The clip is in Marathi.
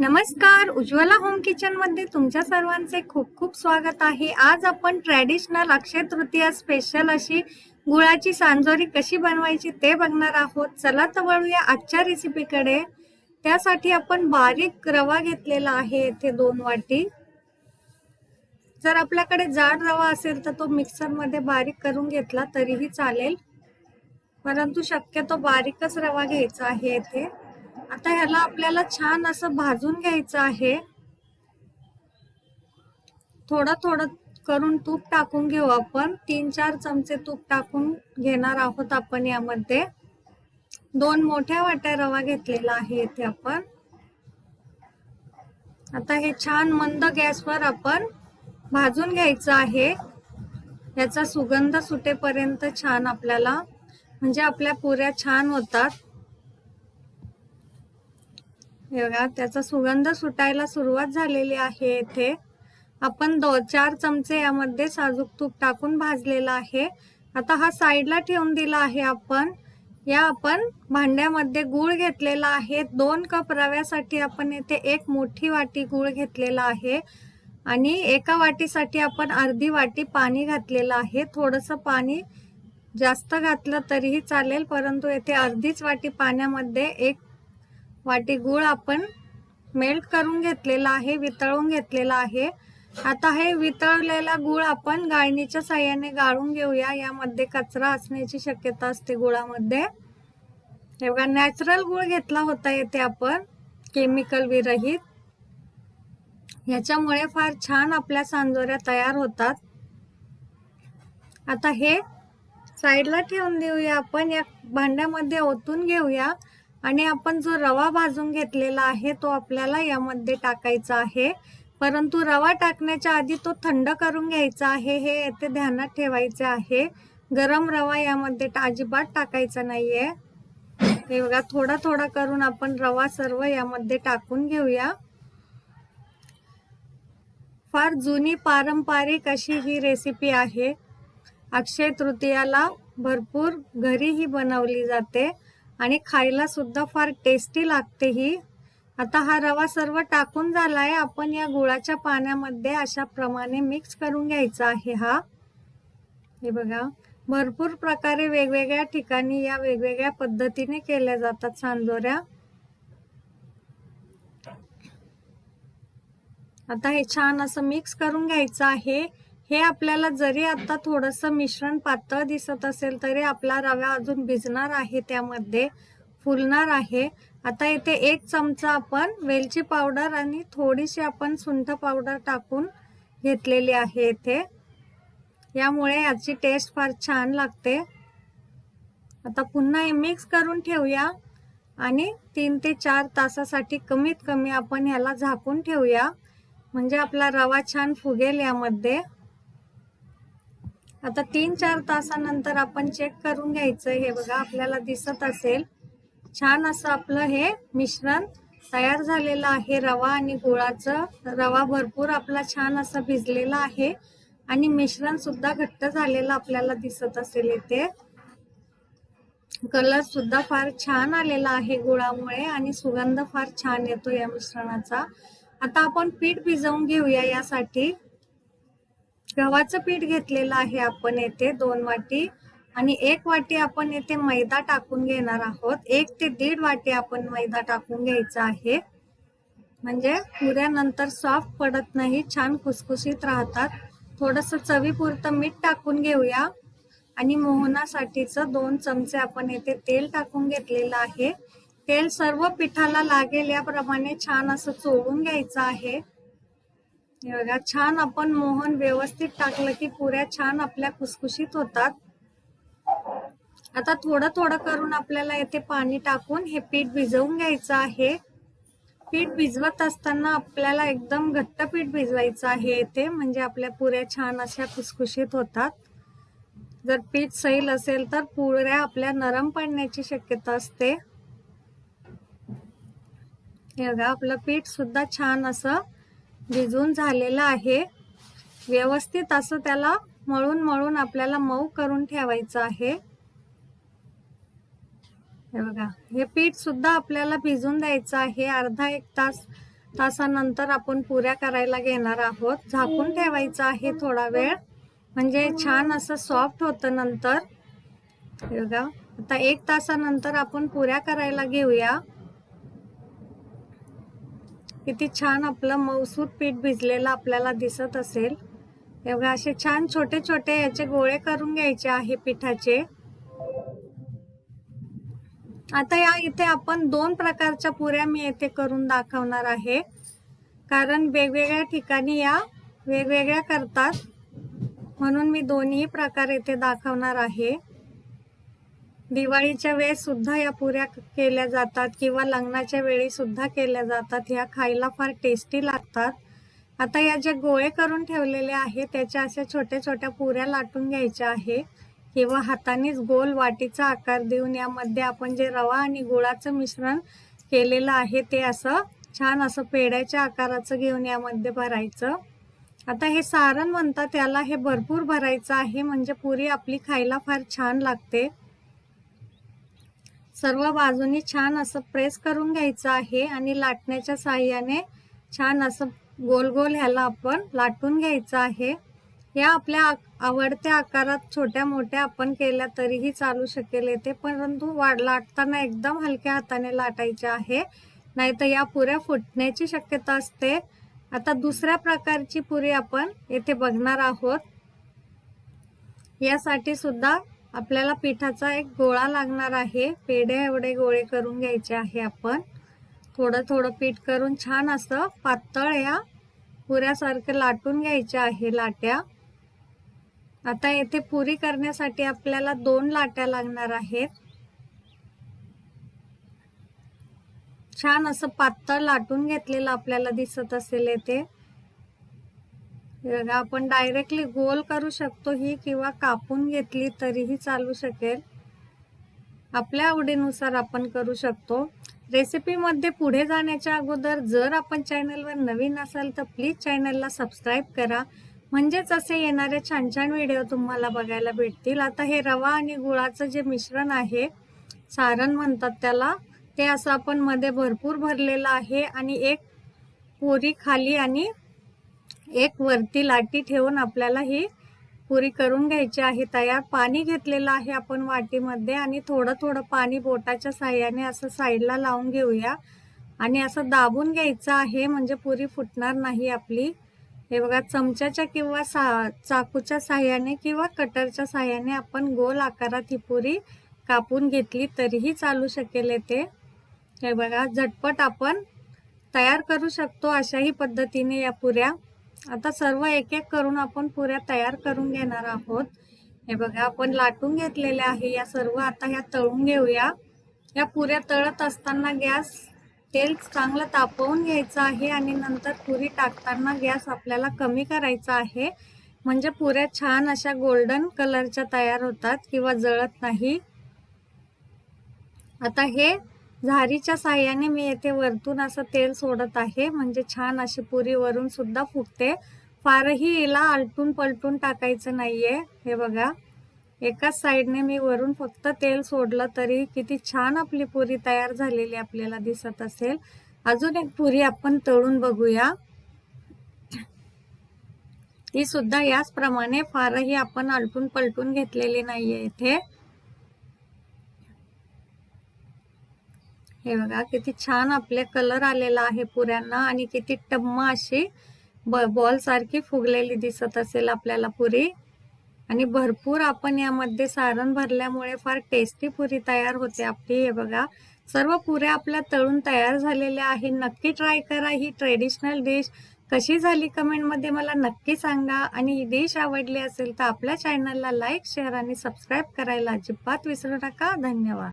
नमस्कार उज्ज्वला होम किचनमध्ये तुमच्या सर्वांचे खूप खूप स्वागत आहे. आज आपण ट्रॅडिशनल अक्षय तृतीया स्पेशल अशी गुळाची सांजोरी कशी बनवायची ते बघणार आहोत. चला तर वळूया आजच्या रेसिपीकडे त्यासाठी आपण बारीक रवा घेतलेला आहे येथे दोन वाटी. जर आपल्याकडे जाड रवा असेल तर तो मिक्सरमध्ये बारीक करून घेतला तरीही चालेल. परंतु शक्यतो बारीकच रवा घ्यायचा आहे येथे आता ह्याला आपल्याला छान असं भाजून घ्यायचं आहे. थोडं थोडं करून तूप टाकून घेऊ आपण. तीन चार चमचे तूप टाकून घेणार आहोत आपण यामध्ये. दोन मोठ्या वाट्या रवा घेतलेला आहे इथे आपण. आता हे छान मंद गॅसवर आपण भाजून घ्यायचं आहे. याचा सुगंध सुटेपर्यंत छान आपल्याला म्हणजे आपल्या पुऱ्या छान होतात. बघा त्याचा सुगंध सुटायला सुरुवात झालेली आहे येथे आपण दो चार चमचे यामध्ये साजूक तूप टाकून भाजलेला आहे. आता हा साईडला ठेवून दिला आहे आपण. या आपण भांड्यामध्ये गूळ घेतलेला आहे. दोन कप रव्यासाठी आपण येथे एक मोठी वाटी गूळ घेतलेला आहे. आणि एका वाटीसाठी आपण अर्धी वाटी पाणी घातलेलं आहे. थोडंसं पाणी जास्त घातलं तरीही चालेल परंतु येथे अर्धीच वाटी पाण्यामध्ये एक वाटी गूळ आपण मेल्ट करून घेतलेला आहे वितळून घेतलेला आहे. आता हे वितळलेला गूळ आपण गाळणीच्या साह्याने गाळून घेऊया. यामध्ये कचरा असण्याची शक्यता असते गुळामध्ये. हे बघा नॅचरल गूळ घेतला होता येथे आपण केमिकल विरहित. ह्याच्यामुळे फार छान आपल्या सांजोऱ्या तयार होतात. आता हे साईडला ठेवून देऊया आपण. या भांड्यामध्ये ओतून घेऊया. आणि आपण जो रवा भाजून घेतलेला आहे तो आपल्याला यामध्ये टाकायचा आहे. परंतु रवा टाकण्याच्या आधी तो थंड करून घ्यायचा आहे हे येथे ध्यानात ठेवायचे आहे. गरम रवा यामध्ये अजिबात टाकायचा नाहीये. हे बघा थोडा थोडा करून आपण रवा सर्व यामध्ये टाकून घेऊया. फार जुनी पारंपरिक अशी ही रेसिपी आहे. अक्षय तृतीयाला भरपूर घरीही बनवली जाते. आणि खायला सुद्धा फार टेस्टी लागते ही. आता हा रवा सर्व टाकून झाला आहे आपण या गुळाच्या पाण्यामध्ये अशा प्रमाणे मिक्स करून घ्यायचा आहे हा. हे बघा भरपूर प्रकारे वेगवेगळ्या ठिकाणी या वेगवेगळ्या पद्धतीने केल्या जातात सांजोऱ्या. आता हे छान असं मिक्स करून घ्यायचं आहे. हे आपल्याला जरी आता थोडंसं मिश्रण पातळ दिसत असेल तरी आपला रवा अजून भिजणार आहे त्यामध्ये फुलणार आहे. आता इथे एक चमचा आपण वेलची पावडर आणि थोडीशी आपण सुंठ पावडर टाकून घेतलेली आहे इथे. यामुळे याची टेस्ट फार छान लागते. आता पुन्हा हे मिक्स करून ठेवूया आणि तीन ते चार तासासाठी कमीत कमी आपण ह्याला झाकून ठेवूया. म्हणजे आपला रवा छान फुगेल यामध्ये. आता तीन चार तासानंतर आपण चेक करून घ्यायचं. हे बघा आपल्याला दिसत असेल. छान असं आपलं हे मिश्रण तयार झालेलं आहे. रवा आणि गुळाचं रवा भरपूर आपला छान असं भिजलेला आहे. आणि मिश्रण सुद्धा घट्ट झालेलं आपल्याला दिसत असेल इथे. कलर सुद्धा फार छान आलेला आहे गुळामुळे आणि सुगंध फार छान येतो या मिश्रणाचा. आता आपण पीठ भिजवून घेऊया यासाठी. गव्हाचं पीठ घेतलेलं आहे आपण येथे दोन वाटी आणि एक वाटी आपण येथे मैदा टाकून घेणार आहोत. एक ते दीड वाटी आपण मैदा टाकून घ्यायचा आहे. म्हणजे पुऱ्यानंतर सॉफ्ट पडत नाही छान खुसखुशीत राहतात. थोडस चवीपुरतं मीठ टाकून घेऊया. आणि मोहनासाठीचं दोन चमचे आपण येथे तेल टाकून घेतलेलं आहे. तेल सर्व पिठाला लागेल याप्रमाणे छान असं चोळून घ्यायचं आहे. हे बघा छान आपण मोहन व्यवस्थित टाकलं की पुऱ्या छान आपल्या खुसखुशीत होतात. आता थोडं थोडं करून आपल्याला येथे पाणी टाकून हे पीठ भिजवून घ्यायचं आहे. पीठ भिजवत असताना आपल्याला एकदम घट्ट पीठ भिजवायचं आहे येथे म्हणजे आपल्या पुऱ्या छान अशा खुसखुशीत होतात. जर पीठ सैल असेल तर पुऱ्या आपल्या नरम पडण्याची शक्यता असते. हे बघा आपलं पीठ सुद्धा छान असं भिजून झालेलं आहे. व्यवस्थित असं त्याला मळून मळून आपल्याला मऊ करून ठेवायचं आहे. हे बघा हे पीठ सुद्धा आपल्याला भिजून द्यायचं आहे. अर्धा एक तास तासानंतर आपण पुऱ्या करायला घेणार आहोत. झाकून ठेवायचं आहे थोडा वेळ. म्हणजे छान असं सॉफ्ट होतं नंतर. हे बघा आता एक तासानंतर आपण पुऱ्या करायला घेऊया. किती छान आपलं मऊसूत पीठ भिजलेलं आपल्याला दिसत असेल. हे असे छान छोटे छोटे याचे गोळे करून घ्यायचे आहे पिठाचे. आता या इथे आपण दोन प्रकारच्या पुऱ्या मी येथे करून दाखवणार आहे. कारण वेगवेगळ्या ठिकाणी या वेगवेगळ्या करतात. म्हणून मी दोन्ही प्रकार येथे दाखवणार आहे. दिवाळीच्या वेळेस सुद्धा या पुऱ्या केल्या जातात किंवा लग्नाच्या वेळी सुद्धा केल्या जातात. ह्या खायला फार टेस्टी लागतात. आता या जे गोळे करून ठेवलेले आहे त्याच्या अशा छोट्या छोट्या पुऱ्या लाटून घ्यायच्या आहे किंवा हातानेच गोल वाटीचा आकार देऊन यामध्ये आपण जे रवा आणि गुळाचं मिश्रण केलेलं आहे ते असं छान असं पेड्याच्या आकाराचं घेऊन यामध्ये भरायचं. आता हे सारण म्हणतात त्याला हे भरपूर भरायचं आहे. म्हणजे पुरी आपली खायला फार छान लागते. सर्व बाजूनी छान असं प्रेस करून घ्यायचं आहे आणि लाटण्याच्या साह्याने छान असं गोल गोल ह्याला आपण लाटून घ्यायचं आहे. या आपल्या आवडत्या आकारात छोट्या मोठ्या आपण केल्या तरीही चालू शकेल येते परंतु वाढ लाटताना एकदम हलक्या हाताने लाटायचे आहे. नाहीतर या पुऱ्या फुटण्याची शक्यता असते. आता दुसऱ्या प्रकारची पुरी आपण येथे बघणार आहोत. यासाठी सुद्धा आपल्याला पिठाचा एक गोळा लागणार आहे. पेढे एवढे गोळे करून घ्यायचे आहे आपण. थोडं थोडं पीठ करून छान असं पातळ या पुऱ्यासारखं लाटून घ्यायच्या आहे लाट्या. आता येथे पुरी करण्यासाठी आपल्याला दोन लाट्या लागणार आहेत. छान असं पातळ लाटून घेतलेलं आपल्याला दिसत असेल येथे. बघा आपण डायरेक्टली गोल करू शकतो ही किंवा कापून घेतली तरीही चालू शकेल. आपल्या आवडीनुसार आपण करू शकतो. रेसिपीमध्ये पुढे जाण्याच्या अगोदर जर आपण चॅनलवर नवीन असाल तर प्लीज चॅनलला सबस्क्राईब करा. म्हणजेच असे येणारे छान छान व्हिडिओ तुम्हाला बघायला भेटतील. आता हे रवा आणि गुळाचं जे मिश्रण आहे सारण म्हणतात त्याला ते असं आपण मध्ये भरपूर भरलेलं आहे आणि एक पोरी खाली आणि एक वरती लाटी ठेवून आपल्याला ही पुरी करून घ्यायची आहे. तयार पाणी घेतलेलं आहे आपण वाटीमध्ये आणि थोडं थोडं पाणी बोटाच्या साह्याने असं साईडला लावून घेऊया. आणि असं दाबून घ्यायचं आहे म्हणजे पुरी फुटणार नाही आपली. हे बघा चमच्याच्या किंवा सा चाकूच्या साह्याने किंवा कटरच्या साह्याने आपण गोल आकारात ही पुरी कापून घेतली तरीही चालू शकेल येते हे बघा झटपट आपण तयार करू शकतो अशाही पद्धतीने या पुऱ्या. आता सर्व एक एक करून आपण पुऱ्या तयार करून घेणार आहोत. हे बघा आपण लाटून घेतलेल्या आहे. या सर्व आता ह्या तळून घेऊया. या पुऱ्या तळत असताना गॅस तेल चांगलं तापवून घ्यायचं आहे आणि नंतर पुरी टाकताना गॅस आपल्याला कमी करायचा आहे. म्हणजे पुऱ्या छान अशा गोल्डन कलरच्या तयार होतात किंवा जळत नाही. आता हे झारीच्या साह्याने मी येथे वरतून असं तेल सोडत आहे. म्हणजे छान अशी पुरी वरून सुद्धा फुटते. फारही हिला आलटून पलटून टाकायचं नाहीये. हे बघा. एकाच साईडने मी वरून फक्त तेल सोडलं तरी किती छान आपली पुरी तयार झालेली आपल्याला दिसत असेल. अजून एक पुरी आपण तळून बघूया. ती सुद्धा याचप्रमाणे फारही आपण आलटून पलटून घेतलेली नाहीये इथे. हे बघा किती छान आपले कलर आलेला आहे पुऱ्यांना आणि किती टम्मा अशी बॉल सारखी फुगलेली दिसत असेल आपल्याला पुरी. आणि भरपूर आपण यामध्ये सारण भरल्यामुळे फार टेस्टी पुरी तयार होते आपली हे बघा. सर्व पुऱ्या आपल्या तळून तयार झालेल्या आहे नक्की ट्राय करा ही ट्रेडिशनल डिश कशी झाली कमेंटमध्ये मला नक्की सांगा. आणि ही डिश आवडली असेल तर आपल्या चॅनलला लाईक शेअर आणि सबस्क्राईब करायला अजिबात विसरू नका. धन्यवाद.